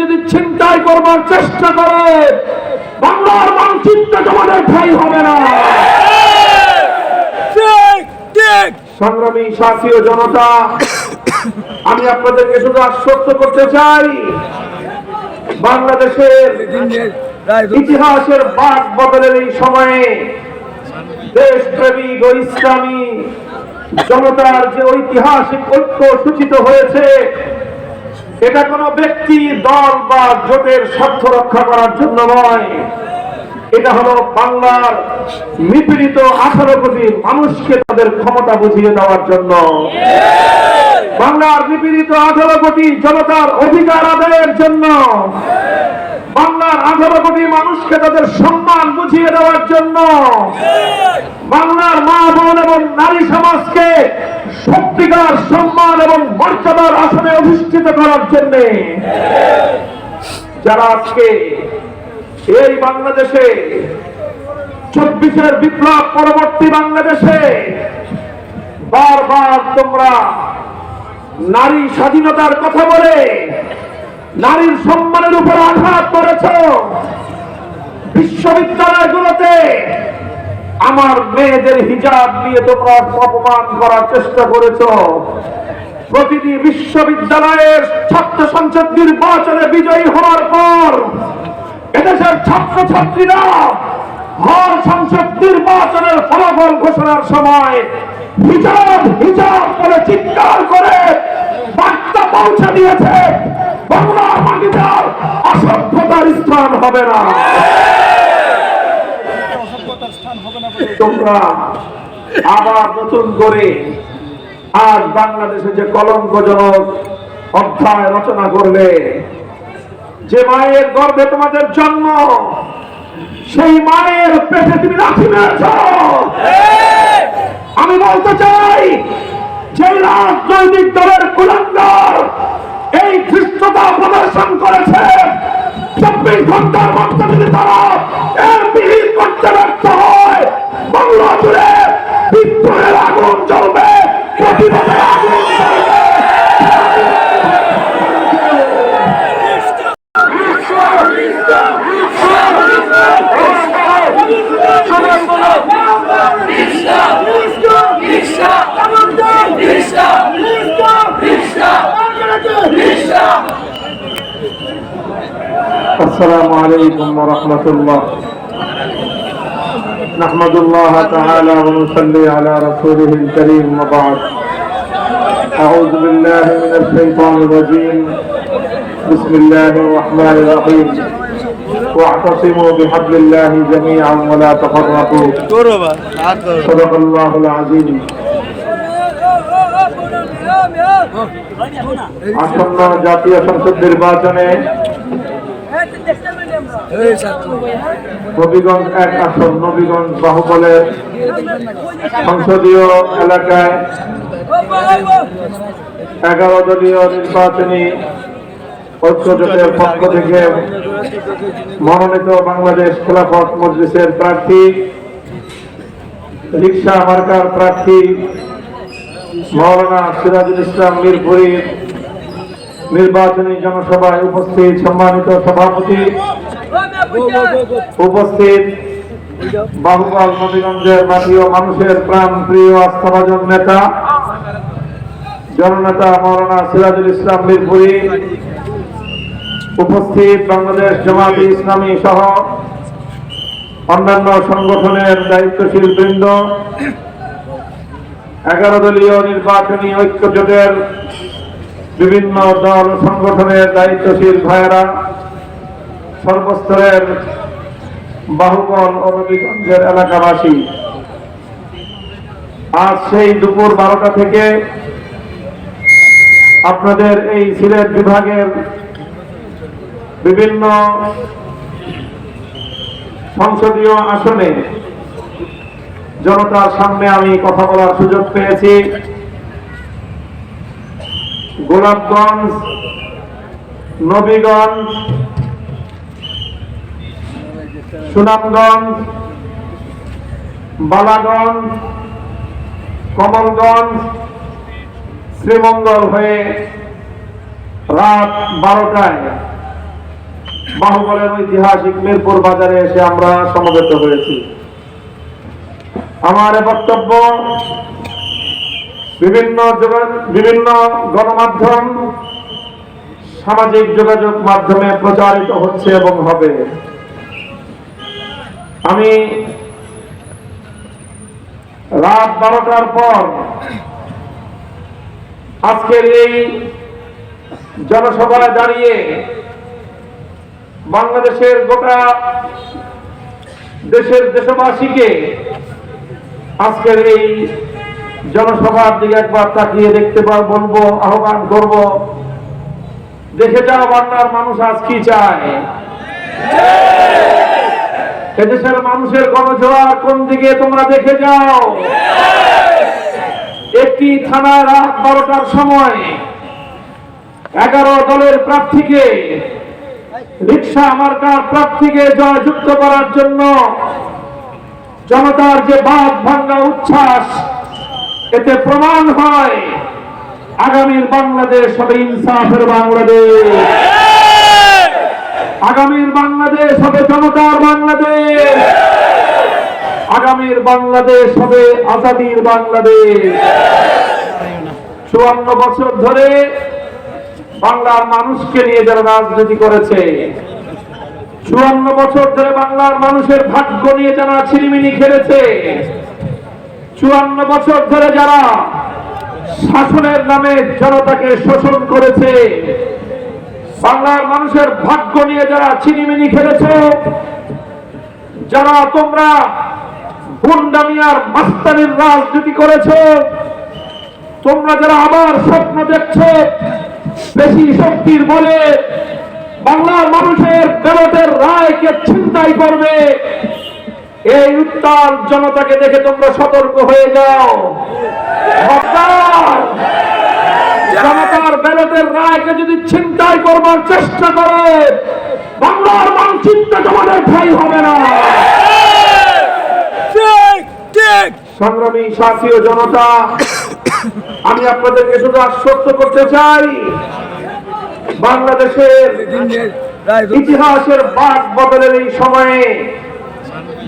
যদি ছিনতাই করবার চেষ্টা করে বাংলার মানচিত্র তোমাদের ঠাই হবে না। সংগ্রামী ও জনতা আমি আপনাদেরকে শুধু আশ্বস্ত করতে চাই বাংলাদেশের ইতিহাসের বাক বদলের এই সময়ে দেশপ্রেমিক ও ইসলামী জনতার যে ঐতিহাসিক ঐক্য সূচিত হয়েছে এটা কোনো ব্যক্তি, দল বা জোটের স্বার্থ রক্ষা করার জন্য নয়। এটা হলো বাংলার নিপীড়িত আঠারো কোটি মানুষকে তাদের ক্ষমতা বুঝিয়ে দেওয়ার জন্য। বাংলার নিপীড়িত আঠারো কোটি জনতার অধিকার আদায়ের জন্য। বাংলার আঠারো কোটি মানুষকে তাদের সম্মান বুঝিয়ে দেওয়ার জন্য বাংলার মা বোন এবং নারী সমাজকে সত্যিকার সম্মান এবং মর্যাদার আসনে অধিষ্ঠিত করার জন্য যারা আজকে এই বাংলাদেশে চব্বিশের বিপ্লব পরবর্তী বাংলাদেশে বারবার তোমরা নারী স্বাধীনতার কথা বলে নারীর সম্মানের উপর আঘাত করেছ। বিশ্ববিদ্যালয়গুলোতে আমার মেয়েদের হিজাব নিয়ে তোমরা অপমান করার চেষ্টা করেছ। প্রতিটি বিশ্ববিদ্যালয়ের ছাত্র সংসদ নির্বাচনে বিজয়ী হওয়ার পর এদেশের ছাত্র ছাত্রীরা হল সংসদ নির্বাচনের ফলাফল ঘোষণার সময় হিজাব হিজাব বলে চিৎকার করে বার্তা পৌঁছে দিয়েছে। মাটিতে আর অসভ্যতার স্থান হবে না। তোমরা আবার নতুন করে আজ বাংলাদেশে যে কলঙ্কজনক অধ্যায় রচনা যে মায়ের গর্ভে তোমাদের জন্ম, সেই মায়ের পেটে তুমি মেরেছ। আমি বলতে চাই যে রাজনৈতিক দলের এই ধৃষ্টতা প্রদর্শন করেছে। চব্বিশ ঘণ্টার মধ্যে যদি তারা এর ورحمة الله نحمد الله تعالى ونصلي على رسوله الكريم وبعد أعوذ بالله من الشيطان الرجيم بسم الله الرحمن الرحيم واعتصموا بحبل الله جميعا ولا تفرقوا صدق الله العظيم আসন্ন জাতীয় সংসদ নির্বাচনে নবীগঞ্জ এক আসন, নবীগঞ্জ বাহুবলের সংসদীয় এলাকায় এগারো দলীয় নির্বাচনী ঐক্যজোটের পক্ষ থেকে মনোনীত বাংলাদেশ খেলাফত মজলিসের প্রার্থী, রিক্সা মার্কার প্রার্থী, মৌলানা সিরাজুল ইসলাম মিরপুরীর নির্বাচনী জনসভায় উপস্থিত সম্মানিত সভাপতি উপস্থিত বাহুবল নবীগঞ্জের ও মানুষের প্রাণ প্রিয় আস্থাভাজন নেতা, জননেতা মৌলানা সিরাজুল ইসলাম মিরপুরি, উপস্থিত বাংলাদেশ জামাত ইসলামী সহ অন্যান্য সংগঠনের দায়িত্বশীল বৃন্দ, এগারো দলীয় নির্বাচনী ঐক্য জোটের বিভিন্ন দল সংগঠনের দায়িত্বশীল ভাইয়েরা সর্বস্তরের বাহুবল ও এলাকাবাসী, আজ সেই দুপুর বারোটা থেকে আপনাদের এই সিলেট বিভাগের বিভিন্ন সংসদীয় আসনে জনতার সামনে আমি কথা বলার সুযোগ পেয়েছি। গোলাপগঞ্জ, নবীগঞ্জ সুনামগঞ্জ, বালাগঞ্জ, কমলগঞ্জ, শ্রীমঙ্গল হয়ে রাত বারোটায় বাহুবলের ঐতিহাসিক মিরপুর বাজারে এসে আমরা সমবেত হয়েছি। আমার বক্তব্য বিভিন্ন বিভিন্ন গণমাধ্যম, সামাজিক যোগাযোগ মাধ্যমে প্রচারিত হচ্ছে এবং হবে। আমি রাত বারোটার পর আজকের এই জনসভায় দাঁড়িয়ে বাংলাদেশের গোটা দেশের দেশবাসীকে আজকের এই জনসভার দিকে একবার তাকিয়ে দেখতে বলব, আহ্বান করব দেখে যাও বাংলার মানুষ আজ কি চায়? এদেশের মানুষের গণজোয়ার কোন দিকে তোমরা দেখে যাও? একটি থানায় রাত বারোটার সময় এগারো দলের প্রার্থীকে, রিক্সা মার্কার প্রার্থীকে জয়যুক্ত করার জন্য জনতার যে বাদ ভাঙ্গা উচ্ছ্বাস, এতে প্রমাণ হয় আগামীর বাংলাদেশ হবে ইনসাফের বাংলাদেশ। আগামীর বাংলাদেশ হবে জনতার বাংলাদেশ। আগামীর বাংলাদেশ হবে আজাদির বাংলাদেশ। চুয়ান্ন বছর ধরে বাংলার মানুষকে নিয়ে যারা রাজনীতি করেছে, চুয়ান্ন বছর ধরে বাংলার মানুষের ভাগ্য নিয়ে যারা ছিনিমিনি খেলেছে, চুয়ান্ন বছর ধরে যারা শাসনের নামে জনতাকে শোষণ করেছে বাংলার মানুষের ভাগ্য নিয়ে যারা চিনিমিনি খেলেছ, যারা তোমরা গুন্ডামিয়ার মাস্তানির রাজনীতি করেছ, তোমরা যারা আবার স্বপ্ন দেখছ, বেশি শক্তির বলে বাংলার মানুষের ব্যালটের রায়কে ছিনতাই করবে। এই উত্তাল জনতাকে দেখে তোমরা সতর্ক হয়ে যাও। ব্যালটের রায়কে যদি ছিনতাই করবার চেষ্টা করে বাংলার মানচিত্র তোমাদের ঠাই হবে না। সংগ্রামী সাথী ও জনতা আমি আপনাদেরকে শুধু আশ্বস্ত করতে চাই বাংলাদেশের ইতিহাসের বাক বদলের এই সময়ে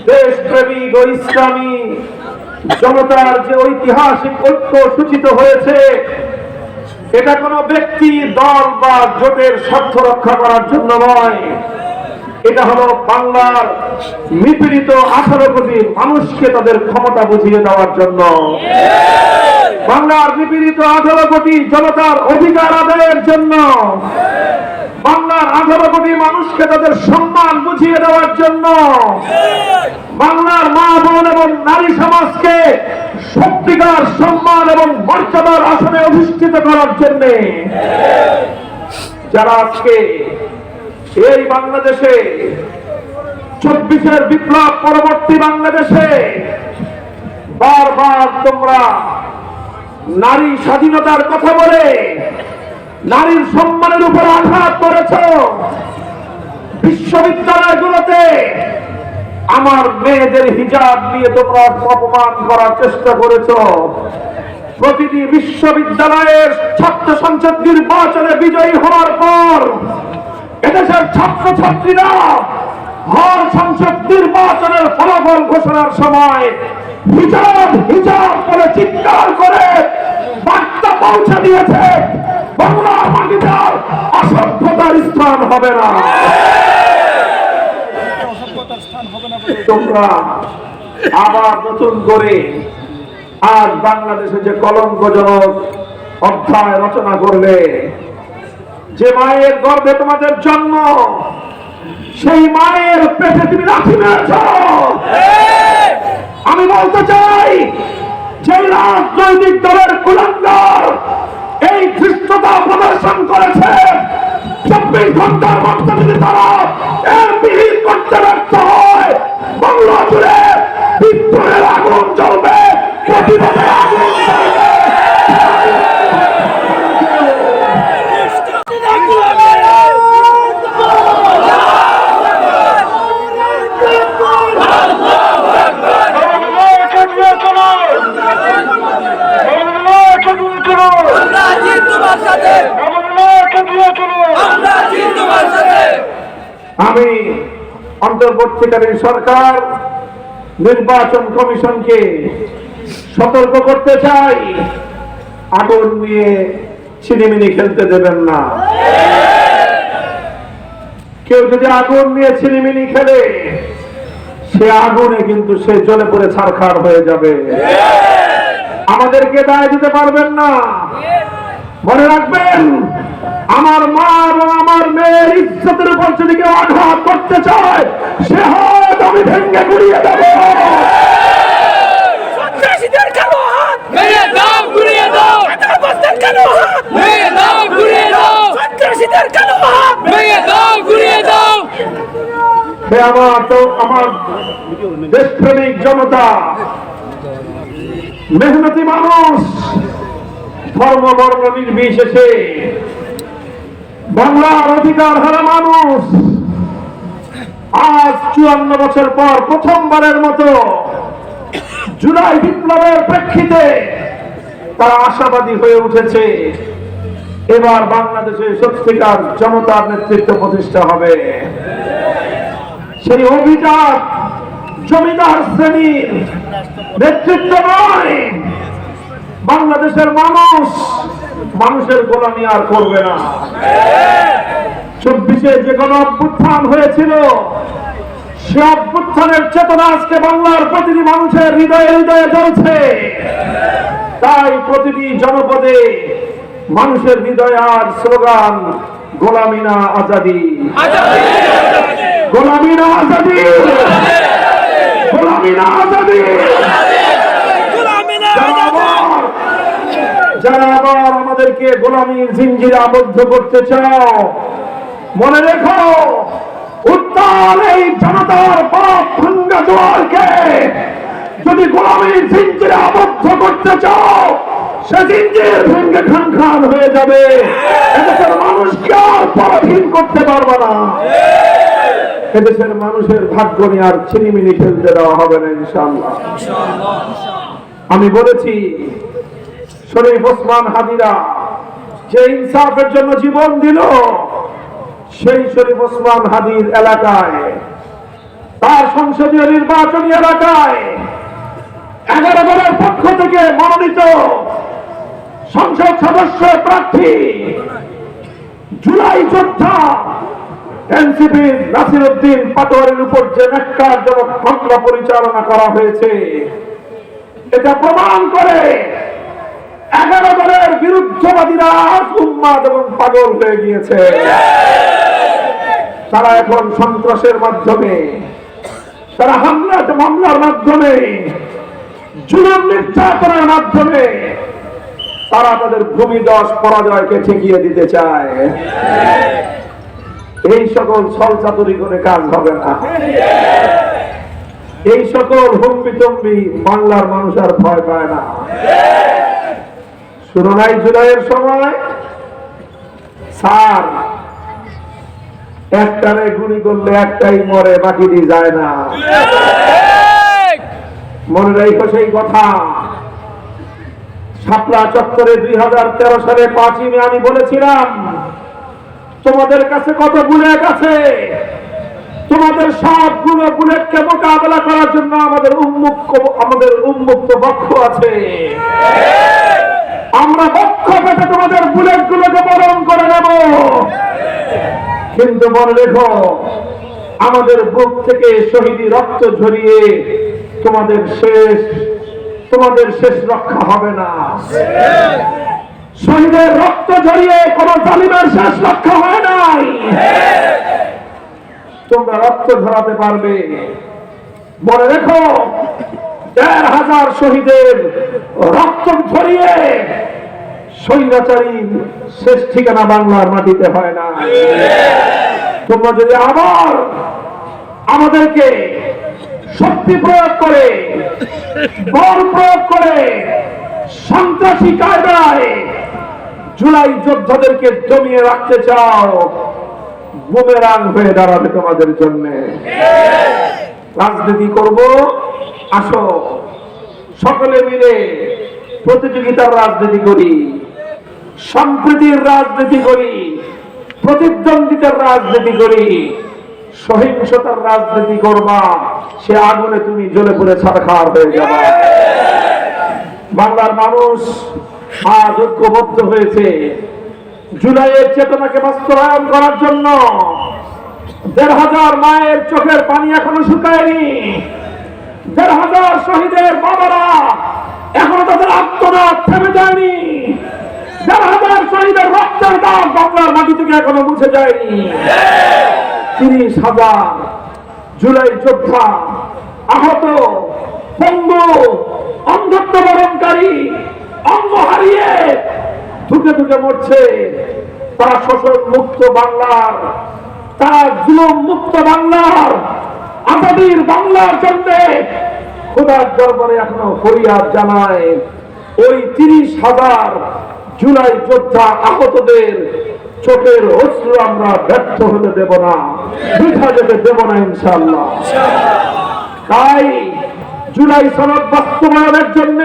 দেশপ্রেমিক ও ইসলামী জনতার যে ঐতিহাসিক ঐক্য সূচিত হয়েছে এটা কোনো ব্যক্তি, দল বা জোটের স্বার্থ রক্ষা করার জন্য নয়। এটা হলো বাংলার নিপীড়িত আঠারো কোটি মানুষকে তাদের ক্ষমতা বুঝিয়ে দেওয়ার জন্য। বাংলার নিপীড়িত আঠারো কোটি জনতার অধিকার আদায়ের জন্য। বাংলার আঠারো কোটি মানুষকে তাদের সম্মান বুঝিয়ে দেওয়ার জন্য। বাংলার মা বোন এবং নারী সমাজকে সত্যিকার সম্মান এবং মর্যাদার আসনে অধিষ্ঠিত করার জন্য যারা আজকে এই বাংলাদেশে চব্বিশের বিপ্লব পরবর্তী বাংলাদেশে বারবার তোমরা নারী স্বাধীনতার কথা বলে নারীর সম্মানের উপর আঘাত করেছ। বিশ্ববিদ্যালয়গুলোতে আমার মেয়েদের হিজাব নিয়ে তোমরা অপমান করার চেষ্টা করেছ। প্রতিটি বিশ্ববিদ্যালয়ের ছাত্র সংসদ নির্বাচনে বিজয়ী হওয়ার পর এদেশের ছাত্রছাত্রীরা হর সংসদ নির্বাচনের ফলাফল ঘোষণার সময় হিজাব হিজাব করে চিৎকার করে বার্তা পৌঁছে দিয়েছে। বাংলার মাটিতে অসভ্যতার স্থান হবে না। তোমরা আবার নতুন করে আজ বাংলাদেশে যে কলঙ্কজনক অধ্যায় রচনা করলে যে মায়ের গর্ভে তোমাদের জন্ম, সেই মায়ের পেটে তুমি লাঠি মেরেছ। আমি বলতে চাই যে রাজনৈতিক দলের কুলাঙ্গার এই ধৃষ্টতা প্রদর্শন করেছে, চব্বিশ ঘণ্টার মধ্যে যদি তারা এর বিহিত করতে ব্যর্থ হয় বাংলা জুড়ে বিদ্রোহের আগুন জ্বলবে প্রতিবাদের আগুন জ্বলবে চলো আমি অন্তর্বর্তীকালীন সরকার, নির্বাচন কমিশনকে সতর্ক করতে চাই। আগুন নিয়ে ছিনিমিনি খেলতে দেবেন না। কেউ যদি আগুন নিয়ে ছিনিমিনি খেলে, সে আগুনে কিন্তু সে জ্বলে পড়ে ছারখার হয়ে যাবে। আমাদেরকে দায় দিতে পারবেন না। মনে রাখবেন আমার মা এবং আমার মেয়ের ইজ্জতের উপর যদি কেউ আঘাত করতে চায় সে হাত আমি ভেঙ্গে গুড়িয়ে দেবো। ভেঙে ভেঙে ভেঙে আমার তো আমার দেশপ্রেমিক জনতা মেহনতি মানুষ ধর্ম বর্ণ নির্বিশেষে বাংলার অধিকার হারা মানুষ। আজ চুয়ান্ন বছর পর প্রথমবারের মতো জুলাই বিপ্লবের প্রেক্ষিতে তারা আশাবাদী হয়ে উঠেছে, এবার বাংলাদেশে সত্যিকার জনতার নেতৃত্ব প্রতিষ্ঠা হবে। সেই অভিজাত জমিদার শ্রেণির নেতৃত্ব নয়, বাংলাদেশের মানুষ মানুষের গোলামি আর করবে না। চব্বিশে যে কোনো অভ্যুত্থান হয়েছিল সে অভ্যুত্থানের চেতনা আজকে বাংলার প্রতিটি মানুষের হৃদয়ে হৃদয়ে জ্বলছে। তাই প্রতিটি জনপদে মানুষের হৃদয়ে আর স্লোগান গোলামিনা আজাদি। গোলামিনা আজাদি। গোলামিনা আজাদি। আবার আমাদেরকে গোলামীর জিঞ্জিরে আবদ্ধ করতে চাও। মনে রেখো, উত্তাল এই জনতার পাপ ভাঙ্গা যদি গোলামীর জিঞ্জিরে আবদ্ধ করতে চাও, সে জিঞ্জির ভেঙ্গে হয়ে যাবে। এদেশের আর পরাধীন করতে পারবে না। এদেশের মানুষের ভাগ্য নিয়ে আর দেওয়া হবে না, ইনশাআল্লাহ। আমি বলেছি শরীফ ওসমান যে ইনসাফের জন্য জীবন দিল, সেই শরীফ ওসমান হাদির এলাকায়, তার সংসদীয় নির্বাচনী এলাকায় এগারো দলের পক্ষ থেকে মনোনীত সংসদ সদস্য প্রার্থী জুলাই যোদ্ধা এনসিপির নাসির উদ্দিন পাটোয়ারির উপর যে ন্যাক্কারজনক মামলা পরিচালনা করা হয়েছে, এটা প্রমাণ করে এগারো দলের বিরুদ্ধবাদীরা উন্মাদ এবং পাগল হয়ে গিয়েছে। তারা এখন সন্ত্রাসের মাধ্যমে, তারা হামলা মামলার মাধ্যমে, জুলুম নির্যাতনের মাধ্যমে তারা তাদের ভূমিদশ পরাজয়কে ঠেকিয়ে দিতে চায়। এই সকল ছলচাতুরি করে কাজ হবে না। এই সকল হুম্বি তম্বি বাংলার মানুষ আর ভয় পায় না। নাই জুলাইয়ের সময় স্যার, একটারে গুলি করলে একটাই মরে বাকিটি যায় না। মনে রাখো সেই কথা। শাপলা চত্বরে দুই হাজার তেরো সালে পাঁচই মে আমি বলেছিলাম, তোমাদের কাছে কত বুলেট আছে? তোমাদের সবগুলো বুলেটকে মোকাবেলা করার জন্য আমাদের উন্মুক্ত আমাদের উন্মুক্ত বক্ষ আছে। আমরা বক্ষ পেতে তোমাদের বুলেট গুলোকে বরণ করে নেব। কিন্তু মনে রেখো, আমাদের বুক থেকে শহীদি রক্ত ঝরিয়ে তোমাদের শেষ তোমাদের শেষ রক্ষা হবে না। শহীদের রক্ত ঝরিয়ে কোন জালিমের শেষ রক্ষা হয় নাই। তোমরা রক্ত ঝরাতে পারবে। মনে রেখো দেড় হাজার শহীদের রক্ত স্বৈরাচারী শেষ ঠিকানা বাংলার মাটিতে হয় না। তোমরা যদি আবার আমাদেরকে শক্তি প্রয়োগ করে বল প্রয়োগ করে সন্ত্রাসী কায়দায় জুলাই যোদ্ধাদেরকে জমিয়ে রাখতে চাও, বুমেরাং হয়ে দাঁড়াবে তোমাদের জন্য। রাজনীতি করব আসো। সকলে মিলে প্রতিযোগিতার রাজনীতি করি। সম্প্রীতির রাজনীতি করি। প্রতিদ্বন্দ্বিতার রাজনীতি করি। সহিংসতার রাজনীতি করবা। সে আগুনে তুমি জ্বলে পড়ে ছাড়খার হয়ে যাবা। বাংলার মানুষ আজ ঐক্যবদ্ধ হয়েছে। জুলাইয়ের চেতনাকে বাস্তবায়ন করার জন্য দেড় হাজার মায়ের চোখের পানি এখনও শুকায়নি। দেড় হাজার শহীদের বাবারা, এখনও তাদের আত্মনাথ থেমে যায়নি। দেড় হাজার শহীদের রক্তের দাগ বাংলার মাটি থেকে এখনও মুছে যায়নি। তিরিশ হাজার জুলাই যোদ্ধা আহত, পঙ্গু অন্ধত্ব বরণকারী অঙ্গ হারিয়ে ধুকে ধুকে মরছে। তারা শোষণ মুক্ত বাংলার, তারা জুলুম মুক্ত বাংলার আজাদির বাংলার জন্য খোদার দরবারে এখনও ফরিয়াদ জানায়। ওই তিরিশ হাজার জুলাই যোদ্ধা আহতদের চোখের অশ্রু আমরা ব্যর্থ হতে দেব না বৃথা যেতে দেব না ইনশাল্লাহ তাই জুলাই সনদ বাস্তবায়নের জন্য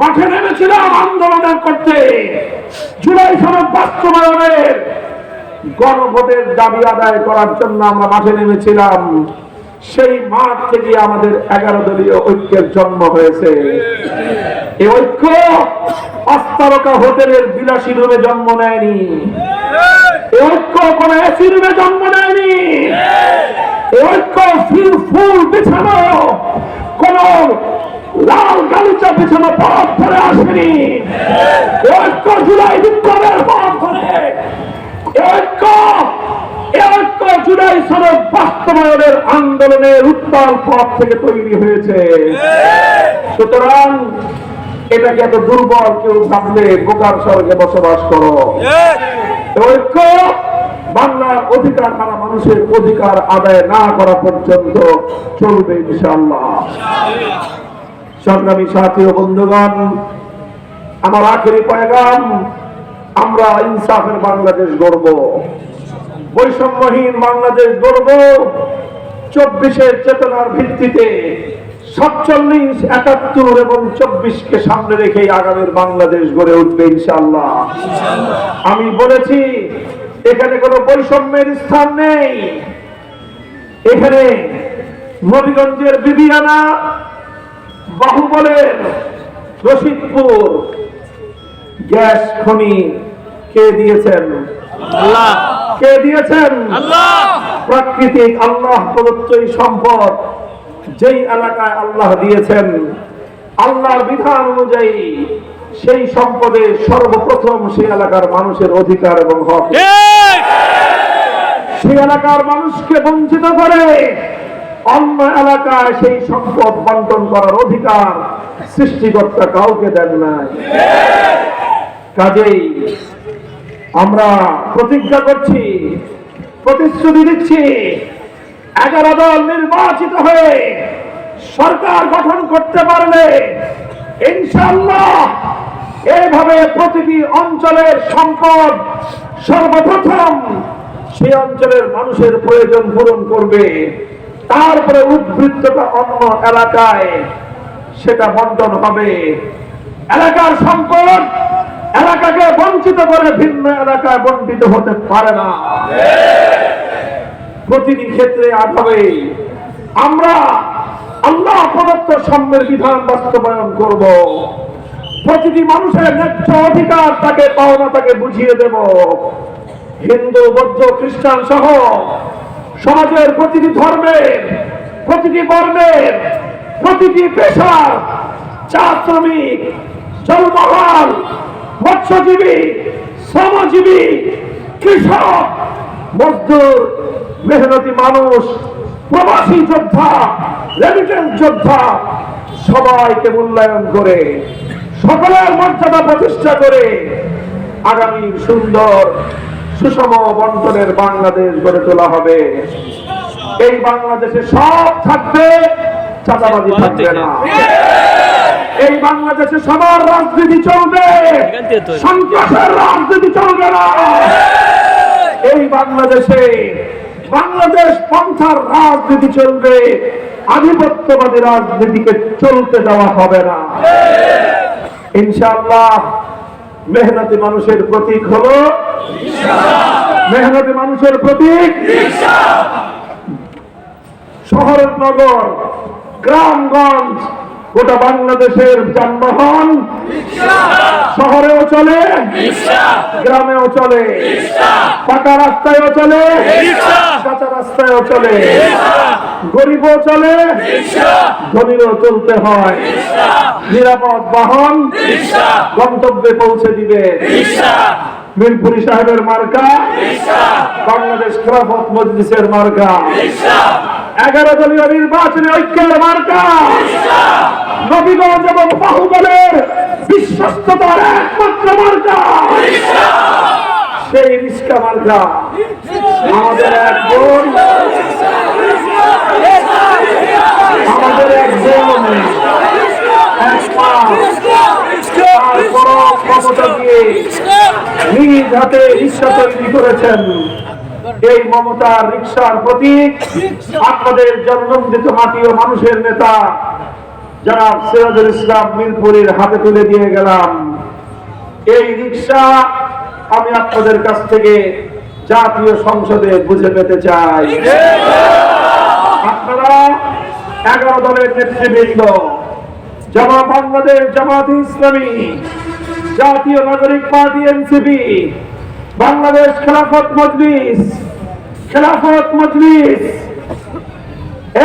মাঠে নেমেছিলাম আন্দোলন করতে। জুলাই সনদ বাস্তবায়নের গণভোটের দাবি আদায় করার জন্য আমরা মাঠে নেমেছিলাম। সেই মাঠ থেকে আমাদের এগারো দলীয় ঐক্যের জন্ম হয়েছে। এই ঐক্য অস্তারকা হোটেলের বিলাসী রুমে জন্ম নেয়নি। ঐক্য কোন এসি রুমে জন্ম নেয়নি। ঐক্য ফুল বিছানো, কোন লাল গালিচা বিছানো পথ ধরে আসেনি। ঐক্য জুলাই বিপ্লবের পথ ধরে। ঐক্য ঐক্য জুলাই সনদ বাস্তবায়নের আন্দোলনের উত্তাল পথ থেকে তৈরি হয়েছে। সুতরাং এটাকে এত দুর্বল কেউ ভাবলে বোকার স্বর্গে বসবাস করো। ঐক্য বাংলার অধিকার হারা মানুষের অধিকার আদায় না করা পর্যন্ত চলবে ইনশাআল্লাহ। সংগ্রামী সাথী ও বন্ধুগণ আমার আখেরি পয়গাম আমরা ইনসাফের বাংলাদেশ গড়ব। বৈষম্যহীন বাংলাদেশ গড়ব। চব্বিশের চেতনার ভিত্তিতে সাতচল্লিশ, একাত্তর এবং চব্বিশকে সামনে রেখে আগামীর বাংলাদেশ গড়ে উঠবে ইনশাআল্লাহ। আমি বলেছি, এখানে কোনো বৈষম্যের স্থান নেই। এখানে নবীগঞ্জের বিবিয়ানা, বাহুবলের রশিদপুর, গ্যাস খনি কে দিয়েছেন? আল্লাহ। কে দিয়েছেন? আল্লাহ। প্রাকৃতিক আল্লাহ প্রদত্ত সম্পদ যেই এলাকায় আল্লাহ দিয়েছেন আল্লাহর বিধান অনুযায়ী সেই সম্পদে সর্বপ্রথম সেই এলাকার মানুষের অধিকার এবং হক। সেই এলাকার মানুষকে বঞ্চিত করে অন্য এলাকায় সেই সম্পদ বন্টন করার অধিকার সৃষ্টিকর্তা কাউকে দেন নাই। কাজেই আমরা প্রতিজ্ঞা করছি, প্রতিশ্রুতি দিচ্ছি। এগারো দল নির্বাচিত হয়ে সরকার গঠন করতে পারলে ইনশাল্লাহ এইভাবে প্রতিটি অঞ্চলের সম্পদ সর্বপ্রথম সেই অঞ্চলের মানুষের প্রয়োজন পূরণ করবে। তারপরে উদ্বৃত্তটা অন্য এলাকায়, সেটা বন্টন হবে। এলাকার সম্পদ এলাকাকে বঞ্চিত করে ভিন্ন এলাকায় বন্টিত হতে পারে না। প্রতিটি ক্ষেত্রে আভাবে আমরা আল্লাহ প্রদত্ত সাম্যের বিধান বাস্তবায়ন করব। প্রতিটি মানুষের ন্যায্য অধিকার তাকে, পাওনা তাকে বুঝিয়ে দেব। হিন্দু, বৌদ্ধ, খ্রিস্টান সহ সমাজের প্রতিটি ধর্মের, প্রতিটি বর্ণের, প্রতিটি পেশার চা শ্রমিক জলমহাল মৎস্যজীবী, শ্রমজীবী, কৃষক, মজদুর, মেহনতি মানুষ, প্রবাসী যোদ্ধা রেমিটেন্স যোদ্ধা, সবাইকে মূল্যায়ন করে, সকলের মর্যাদা প্রতিষ্ঠা করে আগামী সুন্দর, সুষম বন্টনের বাংলাদেশ গড়ে তোলা হবে। এই বাংলাদেশে সব থাকবে, চাঁদাবাজি থাকবে না। এই বাংলাদেশে সবার রাজনীতি চলবে। সন্ত্রাসের রাজনীতি চলবে না। এই বাংলাদেশে বাংলাদেশ পন্থার রাজনীতি চলবে। আধিপত্যবাদী রাজনীতিকে চলতে দেওয়া হবে না। ইনশাআল্লাহ মেহনতি মানুষের প্রতীক হলো মেহনতি মানুষের প্রতীক শহর নগর, গ্রামগঞ্জ গোটা বাংলাদেশের যানবাহন শহরেও চলে, গ্রামেও চলে, পাকা রাস্তায়ও চলে, কাঁচা রাস্তায়ও চলে, গরিবও চলে, ধনীরও চলতে হয়। নিরাপদ বাহন গন্তব্যে পৌঁছে দিবে। মিরপুরি সাহেবের মার্কা, বাংলাদেশ খেলাফত মজলিসের মার্কা। এগারো দলীয় নির্বাচনে ঐক্যের মার্কা নবীগঞ্জ এবং বাহুবলের বিশ্বস্ততার একমাত্র মার্কা সেই রিস্কা মার্কা আমাদের এক বোন আমাদের এক বোন এক মা তার পরম ক্ষমতা নিজ হাতে রিক্সা তৈরি করেছেন। এই মমতার রিক্সার প্রতীক, আপনাদের জন্মদিত মাটি ও মানুষের নেতা। জনাব সিরাজুল ইসলাম মিরপুরের হাতে তুলে দিয়ে গেলাম। এই রিক্সা আমি আপনাদের কাছ থেকে জাতীয় সংসদে বুঝে পেতে চাই। আপনারা এগারো দলের নেতৃবৃন্দ, জামা বাংলাদেশ জামাত ইসলামী, জাতীয় নাগরিক party NCP Bangladesh Khelafat Majlis Khelafat Majlis,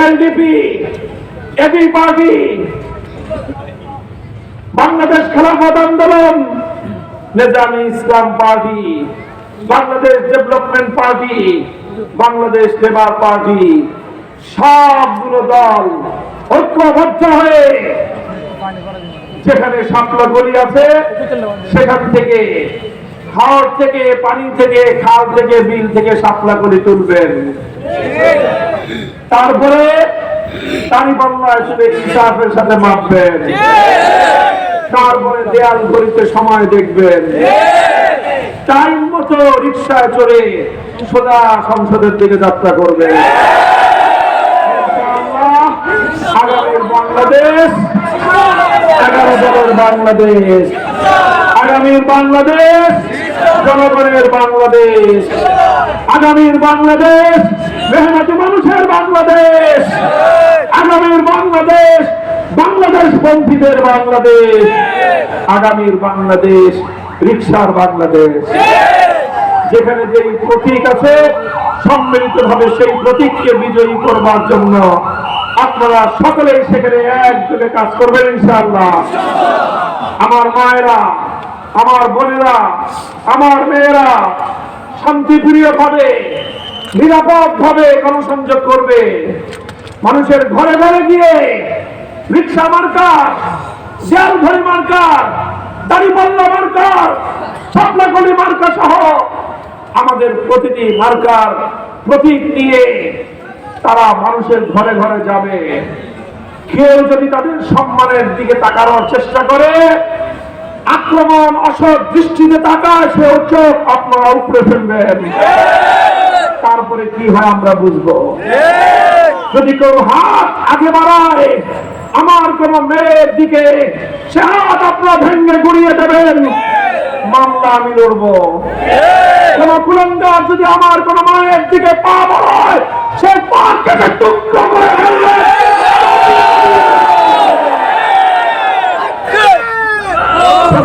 LDP, AB party, Bangladesh Khelafat Andolan, Nezami Islam party, Bangladesh development party, Bangladesh labour party, সবগুলো দল ঐক্যবদ্ধ হয়ে যেখানে শাপলা গলি আছে, সেখান থেকে হাওড় থেকে, পানি থেকে, খাল থেকে, বিল থেকে শাপলা করে তুলবেন। তারপরে সাথে মাপবেন। তারপরে দেয়াল গলিতে সময় দেখবেন। টাইম মতো রিক্সায় চড়ে সোজা সংসদের দিকে যাত্রা করবেন। বাংলাদেশ, এগারো দলের বাংলাদেশ। আগামীর বাংলাদেশ, জনগণের বাংলাদেশ। আগামীর বাংলাদেশ, মেহনতি মানুষের বাংলাদেশ। আগামীর বাংলাদেশ বাংলাদেশ পন্থীদের বাংলাদেশ। আগামীর বাংলাদেশ, রিক্সার বাংলাদেশ। যেখানে যে প্রতীক আছে সম্মিলিত ভাবে সেই প্রতীককে বিজয়ী করবার জন্য আপনারা সকলেই সেখানে একযোগে কাজ করবেন, ইনশাআল্লাহ। আমার মায়েরা আমার বোনেরা, আমার মেয়েরা শান্তিপ্রিয় ভাবে নিরাপদ ভাবে গণসংযোগ করবে। মানুষের ঘরে ঘরে গিয়ে রিক্সা মার্কার, শিয়াল ধরি মার্কার দাড়িপাল্লা মার্কার সাপলাকলি মার্কা সহ আমাদের প্রতিটি মার্কার প্রতীক নিয়ে তারা মানুষের ঘরে ঘরে যাবে। কেউ যদি তাদের সম্মানের দিকে তাকানোর চেষ্টা করে আক্রমণ, অসৎ দৃষ্টিতে তাকায়, সে চোখ আপনারা উপরে ফেলবেন। তারপরে কি হয় আমরা বুঝব? যদি কেউ হাত আগে বাড়ায়, আমার কোন মেয়ের দিকে, সে হাত আপনারা ভেঙে গুড়িয়ে দেবেন। মামলা আমি লড়বো। কোন কুলঙ্গার যদি আমার কোন মায়ের দিকে পা বাড়ায়, সে পা কেটে টুকরো করে ফেলবে।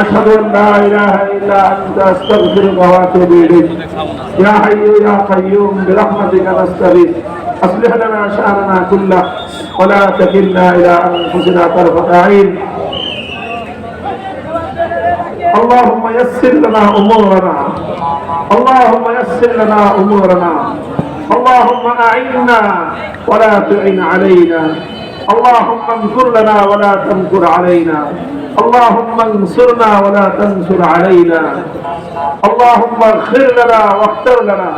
أشهد أن لا إله إلا أنت أستغفرك وأتوب إليك. يا حي يا قيوم برحمتك نستغيث. أصلح لنا شأننا كله ولا تكلنا إلى أنفسنا طرفة أعين اللهم يسر لنا أمورنا. اللهم يسر لنا أمورنا. اللهم أعنا ولا تعن علينا. اللهم انصر لنا ولا تنصر علينا. اللهم انصرنا ولا تنصر علينا. اللهم اغفر لنا واختر لنا.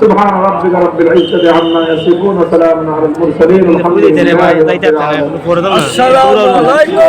سبحان ربك رب العزة عما يصفون وسلام على المرسلين. الحمد لله رب العالمين. السلام عليكم.